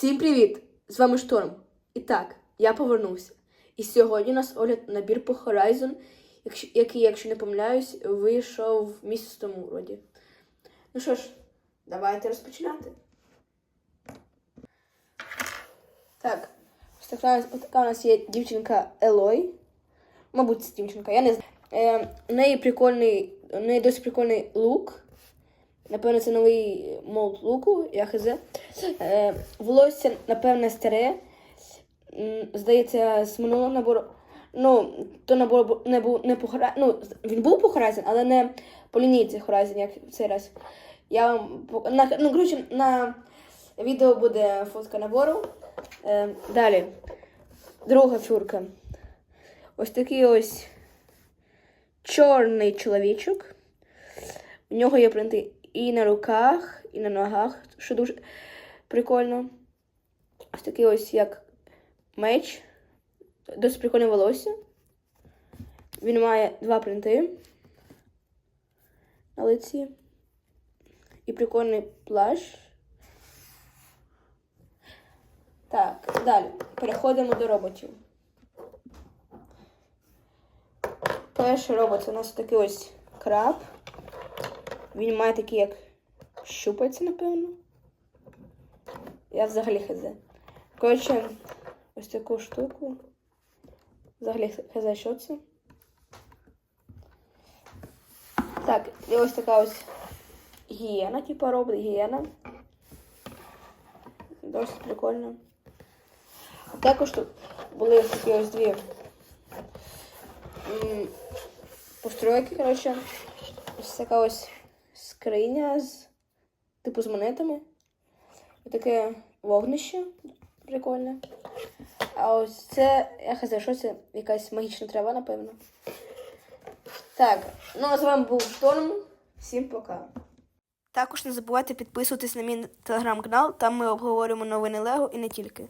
Всім привіт! З вами Шторм. І так, я повернувся. І сьогодні у нас огляд набір по Horizon, який, якщо не помиляюсь, вийшов місяць тому вроді. Ну що ж, давайте розпочинати. Так, така, така у нас є дівчинка Елой. Мабуть, це дівчинка, я не знаю. Е, у неї прикольний, у неї досить прикольний лук. Напевно, це новий молд луку, я хз. Е, волосся, напевне, старе. Здається, з минулого набору. Ну, то набор не був не по Ну, він був по Horizon, але не по лінійці Horizon, як в цей раз. Я вам на, ну, коротше, на відео буде фотка набору. Е, далі. Друга фюрка. Ось такий ось чорний чоловічок. У нього є принти і на руках, і на ногах, що дуже прикольно. Ось такий ось як меч. Досить прикольне волосся. Він має два принти на лиці. І прикольний плащ. Так, далі. Переходимо до роботів. Перший робот у нас такий ось краб. Він має такі як щупальці, напевно. Я взагалі хз. Коротше, ось таку штуку. Взагалі хз, що це. Так, і ось така ось гієна, типу робот, гієна. Досить прикольно. Також тут були такі ось дві постройки, коротше. Ось така ось скриня з типу з монетами. Ось таке вогнище прикольне. А ось це, я хз, що це? Якась магічна трава, напевно. Так, ну а з вами був Шторм. Всім пока. Також не забувайте підписуватись на мій телеграм-канал, там ми обговорюємо новини Лего і не тільки.